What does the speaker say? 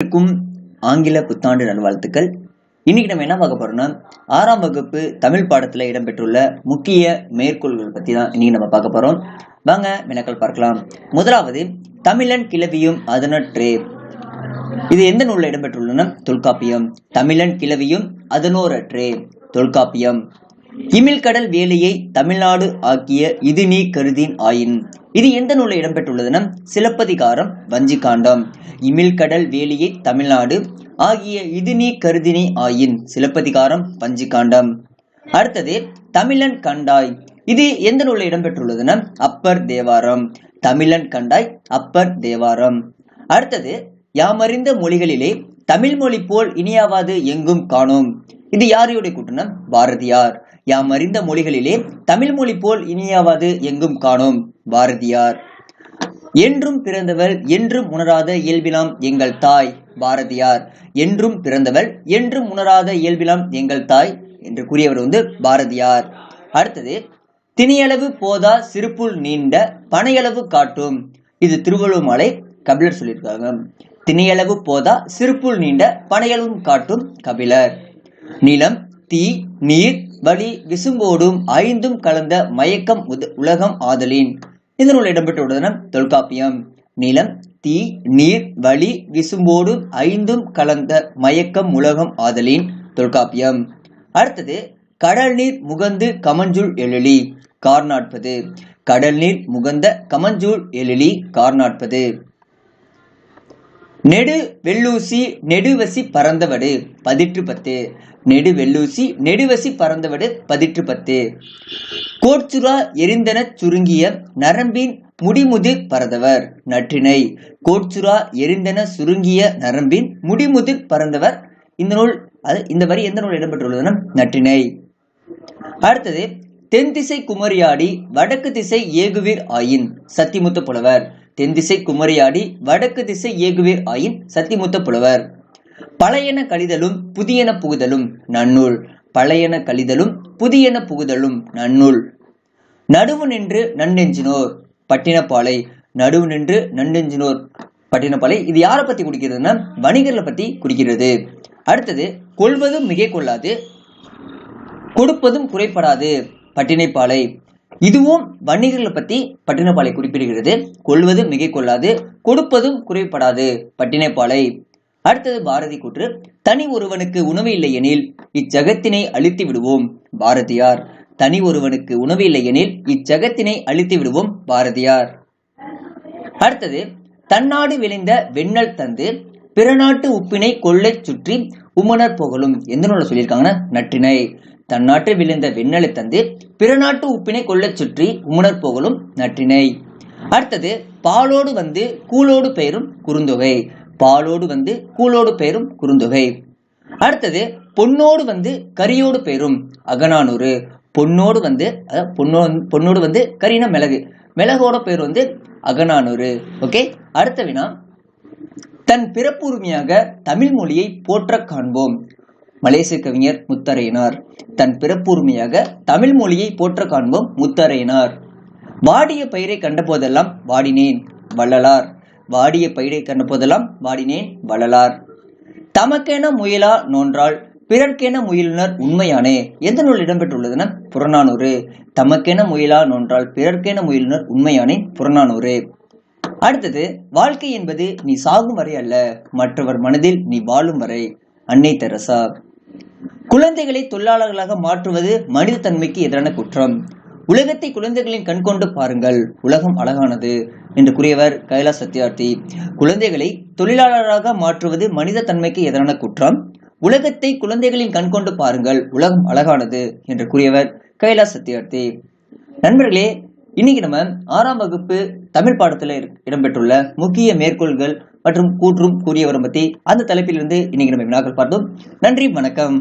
அனைவருக்கும் ஆங்கில புத்தாண்டு நல்வாழ்த்துக்கள். இன்னைக்கு நம்ம என்ன பார்க்க போறோம்னா ஆறாம் வகுப்பு தமிழ் பாடத்துல இடம்பெற்றுள்ள முக்கிய மேற்கோள்கள் பத்தி தான் இன்னைக்கு நம்ம பார்க்க போறோம். வாங்க வினாக்கள் பார்க்கலாம். முதலாவது தமிழன் கிளவியும் அதனற்றே. இது எந்த நூலில் இடம்பெற்றுள்ளன தொல்காப்பியம். தமிழன் கிளவியும் அதனோரற்றே. தொல்காப்பியம். இமிழ்கடல் வேலையை தமிழ்நாடு ஆக்கிய இது நீ கருதின் ஆயின். இது எந்த நூலில் இடம்பெற்றுள்ளதுன்னா சிலப்பதிகாரம் வஞ்சிகாண்டம். இமிழ்கடல் வேலியை தமிழ்நாடு. ஆகிய இது நீ கருதினி ஆயின் சிலப்பதிகாரம் வஞ்சிகாண்டம். அடுத்தது தமிழன் கண்டாய். இது எந்த நூலில் இடம்பெற்றுள்ளதுன்னா அப்பர் தேவாரம். தமிழன் கண்டாய் அப்பர் தேவாரம். அடுத்தது யாமறிந்த மொழிகளிலே தமிழ் மொழி போல் இனியாவது எங்கும் காணோம். இது யாரையுடைய கூட்டணம் பாரதியார். யாம் அறிந்த மொழிகளிலே தமிழ் மொழி போல் இனியாவது எங்கும் காணோம் பாரதியார். என்றும் பிறந்தவள் என்றும் உணராத இயல்பிலாம் எங்கள் தாய் பாரதியார். என்றும் பிறந்தவள் என்றும் உணராத இயல்பிலாம் எங்கள் தாய் என்று கூறியவர் வந்து பாரதியார். அடுத்தது திணியளவு போதா சிறுப்புள் நீண்ட பனையளவு காட்டும். இது திருவள்ளுவமலை கபிலர் சொல்லியிருக்காங்க. திணையளவு போதா சிறுப்புள் நீண்ட பனையளவும் காட்டும் கபிலர். நிலம் தீ நீர் வலி விசும்போடும் ஐந்தும் கலந்த மயக்கம் உத- உலகம் ஆதலின். இந்த நூல் இடம்பெற்றுள்ளன தொல்காப்பியம். நிலம் தீ நீர் வலி விசும்போடும் ஐந்தும் கலந்த மயக்கம் உலகம் ஆதலின் தொல்காப்பியம். அடுத்தது கடல் நீர் முகந்து கமஞ்சுள் எழிலி கார் நாட்பது கடல் நீர் முகந்த கமஞ்சூள் எழிலி கார் நாட்பது நெடு வெள்ளூசி நெடுவசி பறந்தவடு பதிற்று பத்து. நெடு வெள்ளூசி நெடுவசி பறந்தவடு பதிற்று பத்து. கோட்சுரா எரிந்தன சுருங்கிய நரம்பின் முடிமுதிர் பறந்தவர் நற்றினை கோட்சுரா எரிந்தன சுருங்கிய நரம்பின் முடிமுதிர் பறந்தவர் இந்த நூல் அது இந்த வரி எந்த நூல் இடம்பெற்றுள்ளதுன்னா நற்றினை அடுத்தது தென் திசை குமரியாடி வடக்கு திசை ஏகுவீர் ஆயின் சத்திமுத்து புலவர். தென் திசை குமரியாடி வடக்கு திசை ஏகுவேர் ஆயின் சத்திமுத்த புலவர். பழையன கழிதலும் புதியன புகுதலும் நன்னூல். பழையன கழிதலும் புதியன புகுதலும் நன்னூல். நடுவு நின்று நன்னெஞ்சினோர் பட்டினப்பாலை. நடுவு நின்று நன்னெஞ்சினோர் பட்டினப்பாலை. இது யாரை பத்தி குடிக்கிறதுன்னா வணிகர்களை பத்தி குடிக்கிறது. அடுத்தது கொள்வதும் மிகை கொள்ளாது கொடுப்பதும் குறைப்படாது பட்டினைப்பாலை. இதுவும் வணிகர்களை பத்தி பட்டினப்பாலை குறிப்பிடுகிறது. கொள்வது மிகை கொள்ளாது கொடுப்பதும் குறைப்படாது பட்டினப்பாலை. அடுத்தது பாரதி கூற்று. தனி ஒருவனுக்கு உணவு இல்லை எனில் இச்சகத்தினை அழித்து விடுவோம் பாரதியார். தனி ஒருவனுக்கு உணவு இல்லை எனில் இச்சகத்தினை அழித்து விடுவோம் பாரதியார். அடுத்தது தன்னாடு விளைந்த வெண்ணல் தந்து பிறநாட்டு உப்பினை கொள்ளைச் சுற்றி உமனர் புகழும். எந்த நூலில் சொல்லியிருக்காங்கன்னா? நற்றினை தன்னாட்டு விழுந்த விண்ணலை தந்து பிற நாட்டு உப்பினை கொள்ளைச் சுற்றி உமனர் புகழும் நற்றினை. அடுத்தது பாலோடு வந்து கூலோடு பெயரும் குறுந்தொகை. பாலோடு வந்து கூலோடு பெயரும் குறுந்தொகை. அடுத்தது பொன்னோடு வந்து கரியோடு பெயரும் அகனானூறு பொன்னோடு வந்து அதாவது பொன்னோ பொன்னோடு வந்து கரினா மிளகு. மிளகோட பேர் வந்து அகனானூறு ஓகே? அடுத்த வினா தன் பிறப்புரிமையாக தமிழ் மொழியை போற்ற காண்போம். மலேசிய கவிஞர் முத்தரையினார். தன் பிறப்புரிமையாக தமிழ் மொழியை போற்ற காண்போம் முத்தரையினார். வாடிய பயிரை கண்டபோதெல்லாம் வாடினேன் வள்ளலார். வாடிய பயிரை கண்டபோதெல்லாம் வாடினேன் வள்ளலார். தமக்கென முயலா நோன்றால் பிறர்க்கென முயலுனர் உண்மையானே எந்த நூல் இடம்பெற்றுள்ளதுன்னா புறநானூறு. தமக்கென முயலா நோன்றால் பிறர்க்கென முயலுனர் உண்மையானே புறநானூறு. அடுத்தது வாழ்க்கை என்பது நீ சாகும் வரை அல்ல மற்றவர் மனதில் நீ வாழும் வரை. அன்னை தெரசா. குழந்தைகளை தொழிலாளர்களாக மாற்றுவது மனித தன்மைக்கு எதிரான குற்றம். உலகத்தை குழந்தைகளின் கண் கொண்டு பாருங்கள். உலகம் அழகானது என்று கூறியவர் கைலா சத்யார்த்தி. குழந்தைகளை தொழிலாளராக மாற்றுவது மனித தன்மைக்கு எதிரான குற்றம். உலகத்தை குழந்தைகளின் கண் கொண்டு பாருங்கள். உலகம் அழகானது என்று கூறியவர் கைலா சத்யார்த்தி. நண்பர்களே இன்னைக்கு நம்ம ஆறாம் வகுப்பு தமிழ் பாடத்தில் இடம்பெற்றுள்ள முக்கிய மேற்கோள்கள் மற்றும் கூற்றும் கூறியவரும் பற்றி அந்த தலைப்பிலிருந்து இன்னைக்கு நம்ம வினாக்கள் பார்த்தோம் நன்றி வணக்கம்.